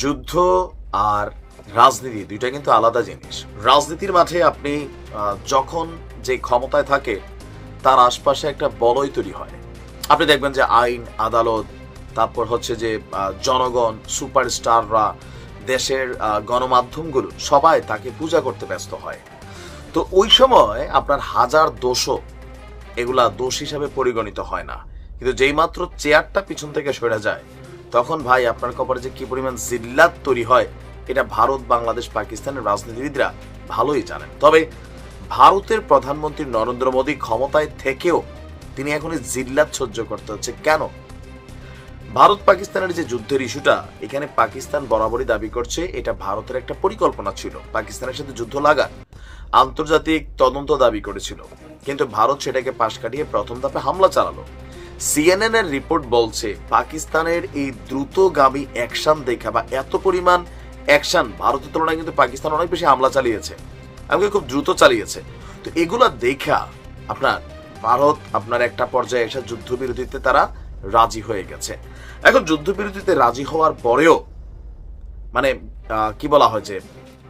যুদ্ধ আর রাজনীতি দুইটা কিন্তু আলাদা জিনিস। রাজনীতির মাঠে আপনি যখন যে ক্ষমতায় থাকে, তার আশপাশে একটা বলয় তৈরি হয়। আপনি দেখবেন যে আইন, আদালত, তারপর হচ্ছে যে জনগণ, সুপারস্টাররা, দেশের গণমাধ্যমগুলো, সবাই তাকে পূজা করতে ব্যস্ত হয়। তো ওই সময় আপনার হাজার দোষও এগুলা দোষ হিসাবে পরিগণিত হয় না। কিন্তু যেই মাত্র চেয়ারটা পিছন থেকে সরে যায় তখন ভাই আপনার কপালে যে কি পরিমাণ জিল্লাত তৈরি হয়, এটা ভারত, বাংলাদেশ, পাকিস্তানের রাজনীতিবিদরা ভালোই জানেন। তবে ভারতের প্রধানমন্ত্রী নরেন্দ্র মোদী ক্ষমতায় থেকেও তিনি এখন জিল্লাত সহ্য করতে হচ্ছে। কেন? ভারত, পাকিস্তানের যে যুদ্ধের ইস্যুটা, এখানে পাকিস্তান বরাবরই দাবি করছে, এটা ভারতের একটা পরিকল্পনা ছিল, পাকিস্তানের সাথে যুদ্ধ লাগার। আন্তর্জাতিক তদন্ত দাবি করেছিল। কিন্তু ভারত সেটাকে পাশ কাটিয়ে প্রথম ধাপে হামলা চালালো। সিএনএন এর রিপোর্ট বলছে, পাকিস্তানের এই দ্রুতগামী অ্যাকশন দেখা বা এত পরিমাণ অ্যাকশন ভারতের তুলনায় কিন্তু পাকিস্তান অনেক বেশি হামলা চালিয়েছে, এমনকি খুব দ্রুত চালিয়েছে। তো এগুলা দেখা আপনার ভারত আপনার একটা পর্যায়ে এসে যুদ্ধবিরতিতে তারা রাজি হয়ে গেছে। এখন যুদ্ধবিরতিতে রাজি হওয়ার পরেও মানে কি বলা হয় যে,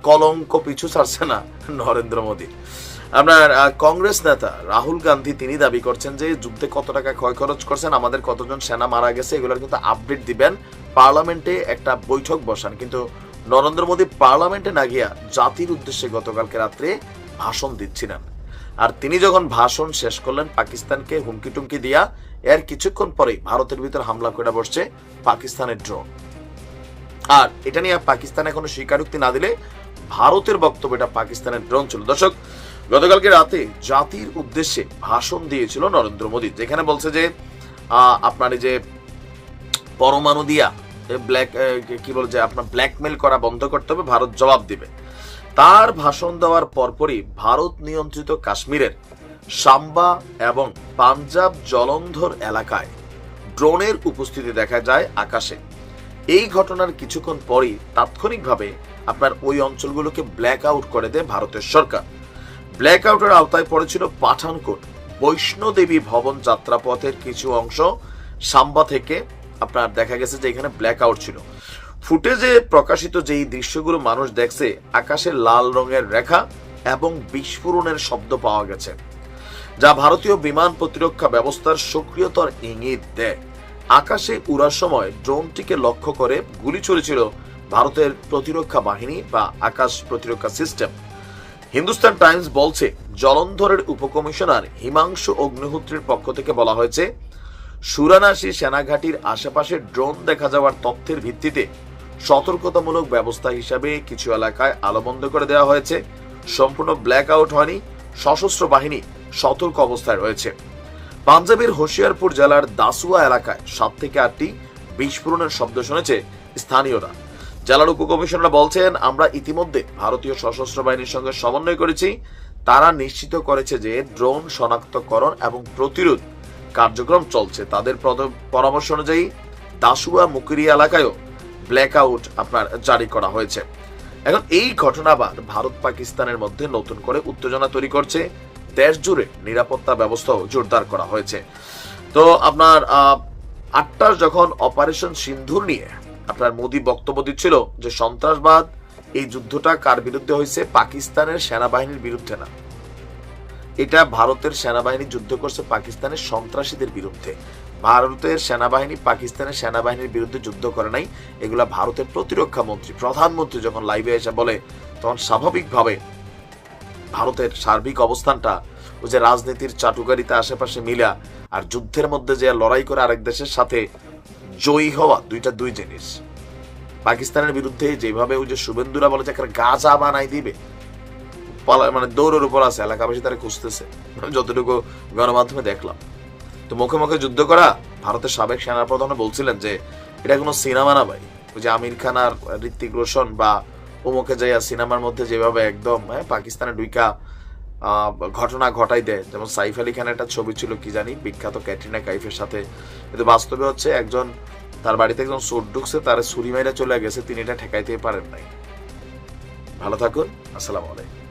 কলঙ্ক পিছু ছাড়ছে না নরেন্দ্র মোদী। আপনার কংগ্রেস নেতা রাহুল গান্ধী, তিনি দাবি করছেন যে যুদ্ধে কত টাকা ক্ষয় খরচ করছেন, আমাদের কতজন সেনা মারা গেছে, এগুলোর কিন্তু আপডেট দিবেন। পার্লামেন্টে একটা বৈঠক বসান, কিন্তু নরেন্দ্র মোদী পার্লামেন্টে না গিয়া জাতির উদ্দেশ্যে গতকালকে রাত্রে ভাষণ দিচ্ছিলেন। আর তিনি যখন ভাষণ শেষ করলেন, পাকিস্তানকে হুমকি টুমকি দিয়া, এর কিছুক্ষণ পরেই ভারতের ভিতর হামলা করে বসছে পাকিস্তানের ড্রোন। আর এটা নিয়ে পাকিস্তান এখনও স্বীকারোক্তি না দিলে ভারতের বক্তব্য এটা পাকিস্তানের ড্রোন ছিল। দর্শক গতকালকে রাতে জাতির উদ্দেশ্যে ভাষণ দিয়েছিল নরেন্দ্র মোদী, যেখানে বলছে যে আপনার যে পরমাণু দিয়া ব্ল্যাক কি বলে যে, আপনার ব্ল্যাকমেল করা বন্ধ করতে হবে, ভারত জবাব দিবে। তার ভাষণ দেওয়ার পরপরই ভারত নিয়ন্ত্রিত কাশ্মীরের সাম্বা এবং পাঞ্জাব জলন্ধর এলাকায় ড্রোনের উপস্থিতি দেখা যায় আকাশে। এই ঘটনার কিছুক্ষণ পরই তাৎক্ষণিকভাবে আপনার ওই অঞ্চলগুলোকে ব্ল্যাক আউট করে দেয় ভারতের সরকার। ব্ল্যাক আউটের আওতায় পড়েছিল পাঠানকোট। বৈষ্ণোদেবী ভবন যাত্রাপথের কিছু অংশ সাম্বা থেকে আপনার দেখা গেছে যে এখানে ব্ল্যাক আউট ছিল। ফুটেজে প্রকাশিত যেই দৃশ্যগুলো মানুষ দেখছে, আকাশে লাল রঙের রেখা এবং বিস্ফোরণের শব্দ পাওয়া গেছে, যা ভারতীয় বিমান প্রতিরক্ষা ব্যবস্থার সক্রিয়তার ইঙ্গিত দেয়। আকাশে উড়ার সময় ড্রোনটিকে লক্ষ্য করে গুলি চলেছিল ভারতের প্রতিরক্ষা বাহিনী বা আকাশ প্রতিরক্ষা সিস্টেম। হিন্দুস্তান টাইমস বলছে, জলন্ধরের উপকমিশনার হিমাংশু অগ্নিহোত্রীর পক্ষ থেকে বলা হয়েছে, সুরানাসি সেনাঘাটির আশেপাশে ড্রোন দেখা যাওয়ার তথ্যের ভিত্তিতে সতর্কতামূলক ব্যবস্থা হিসাবে কিছু এলাকায় আলো বন্ধ করে দেওয়া হয়েছে। সম্পূর্ণ ব্ল্যাক আউট হয়নি, সশস্ত্র বাহিনী সতর্ক অবস্থায় রয়েছে। পাঞ্জাবের হোশিয়ারপুর জেলার দাসুয়া এলাকায় সাত থেকে আটটি বিস্ফোরণের শব্দ শুনেছে স্থানীয়রা। জেলার উপকমিশনার বলছেন, আমরা ইতিমধ্যে ভারতীয় সশস্ত্র বাহিনীর সঙ্গে সমন্বয় করেছি। তারা নিশ্চিত করেছে যে ড্রোন শনাক্তকরণ এবং প্রতিরোধ কার্যক্রম চলছে। তাদের পরামর্শ অনুযায়ী দাসুয়া মুকুরি এলাকায়ও ব্ল্যাক আউট আপনার জারি করা হয়েছে। এখন এই ঘটনা ভারত পাকিস্তানের মধ্যে নতুন করে উত্তেজনা তৈরি করছে। দেশ জুড়ে নিরাপত্তা ব্যবস্থাও জোরদার করা হয়েছে। তো আপনার আটটার যখন অপারেশন সিন্ধুর নিয়ে আপনার মোদী বক্তব্য দিচ্ছিল যে সন্ত্রাসবাদ, এই যুদ্ধটা কার বিরুদ্ধে হয়েছে, পাকিস্তানের সেনাবাহিনীর বিরুদ্ধে না। এটা ভারতের সেনাবাহিনী যুদ্ধ করছে পাকিস্তানের সন্ত্রাসীদের বিরুদ্ধে। ভারতের সেনাবাহিনী পাকিস্তানের সেনাবাহিনীর বিরুদ্ধে যুদ্ধ করে নাই, এগুলা ভারতের প্রতিরক্ষা মন্ত্রী, প্রধানমন্ত্রী যখন লাইভে এসে বলে, তখন স্বাভাবিকভাবে ভারতের সার্বিক অবস্থানটা, ওই যে রাজনীতির চাটুকারিতা আশেপাশে মিলা, আর যুদ্ধের মধ্যে যে লড়াই করে আরেক দেশের সাথে জয়ী হওয়া দুইটা দুই জিনিস। পাকিস্তানের বিরুদ্ধে যেভাবে ওই যে শুভেন্দুরা বলে যে একটা গাজা বানাই দিবে মানে দৌড়ের উপর আছে এলাকাবাসী তারা খুঁজতেছে। যতটুকু গণমাধ্যমে দেখলাম। তো মুখে মুখে যুদ্ধ করা ভারতের সাবেক সেনাপ্রধান বলছিলেন যে এটা কোনো সিনেমা না ভাই। ওই যে আমির খান আর ঋত্বিক রোশন বা ওমকে যাইয়া সিনেমার মধ্যে যেভাবে একদম হ্যাঁ পাকিস্তানের আহ, ঘটনা ঘটাই দেয়। যেমন সাইফ আলী খানের একটা ছবি ছিল, কি জানি, বিখ্যাত ক্যাটরিনা কাইফের সাথে। কিন্তু বাস্তবে হচ্ছে একজন, তার বাড়িতে একজন চোর ঢুকছে, তার ছুরি মাইরা চলে গেছে, তিনি এটা ঠেকাইতে পারেন নাই। ভালো থাকুন, আসসালামু আলাইকুম।